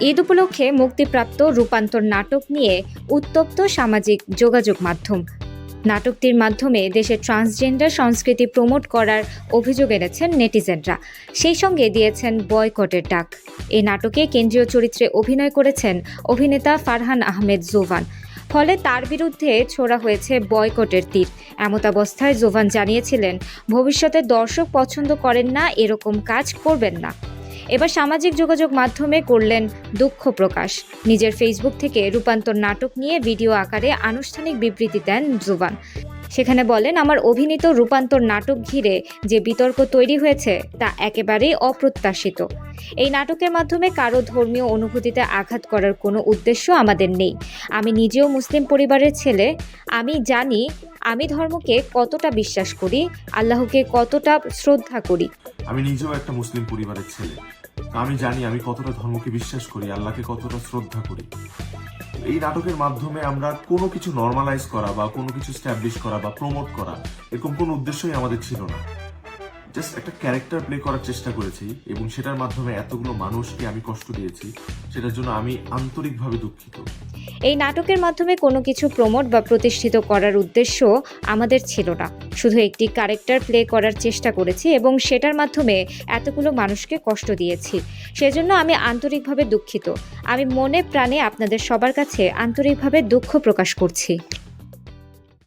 ঈদ উপলক্ষে মুক্তিপ্রাপ্ত রূপান্তর নাটক নিয়ে উত্তপ্ত সামাজিক যোগাযোগ মাধ্যম। নাটকটির মাধ্যমে দেশের ট্রান্সজেন্ডার সংস্কৃতি প্রমোট করার অভিযোগ এনেছেন নেটিজেনরা। সেই সঙ্গে দিয়েছেন বয়কটের ডাক। এই নাটকে কেন্দ্রীয় চরিত্রে অভিনয় করেছেন অভিনেতা ফারহান আহমেদ জোভান। ফলে তার বিরুদ্ধে ছোড়া হয়েছে বয়কটের তীর। এমতাবস্থায় জোভান জানিয়েছিলেন, ভবিষ্যতে দর্শক পছন্দ করেন না, এরকম কাজ করবেন না। এবার সামাজিক যোগাযোগ মাধ্যমে করলেন দুঃখ প্রকাশ। নিজের ফেসবুক থেকে রূপান্তর নাটক নিয়ে ভিডিও আকারে আনুষ্ঠানিক বিবৃতি দেন জোভান সেখানে বলেন, আমার অভিনীত রূপান্তর নাটক ঘিরে যে বিতর্ক তৈরি হয়েছে, তা একেবারেই অপ্রত্যাশিত। এই নাটকের মাধ্যমে কারও ধর্মীয় অনুভূতিতে আঘাত করার কোনো উদ্দেশ্য আমাদের নেই। আমি নিজেও মুসলিম পরিবারের ছেলে। আমি জানি আমি ধর্মকে কতটা বিশ্বাস করি, আল্লাহকে কতটা শ্রদ্ধা করি? আমি নিজেও একটা মুসলিম পরিবারের ছেলে। আমি জানি আমি কতটা ধর্মকে বিশ্বাস করি, আল্লাহকে কতটা শ্রদ্ধা করি। এই নাটকের মাধ্যমে আমরা কোনো কিছু নর্মালাইজ করা বা কোনো কিছু স্ট্যাবলিশ করা বা প্রমোট করা এরকম কোনো উদ্দেশ্যই আমাদের ছিল না। জাস্ট একটা ক্যারেক্টার প্লে করার চেষ্টা করেছি এবং সেটার মাধ্যমে এতগুলো মানুষকে আমি কষ্ট দিয়েছি, সেটার জন্য আমি আন্তরিকভাবে দুঃখিত। এই নাটকের মাধ্যমে কোনো কিছু প্রমোট বা প্রতিষ্ঠিত করার উদ্দেশ্য আমাদের ছিল না। শুধু একটি ক্যারেক্টার প্লে করার চেষ্টা করেছি এবং সেটার মাধ্যমে এতগুলো মানুষকে কষ্ট দিয়েছি। সেজন্য আমি আন্তরিকভাবে দুঃখিত। আমি মনে প্রাণে আপনাদের সবার কাছে আন্তরিকভাবে দুঃখ প্রকাশ করছি।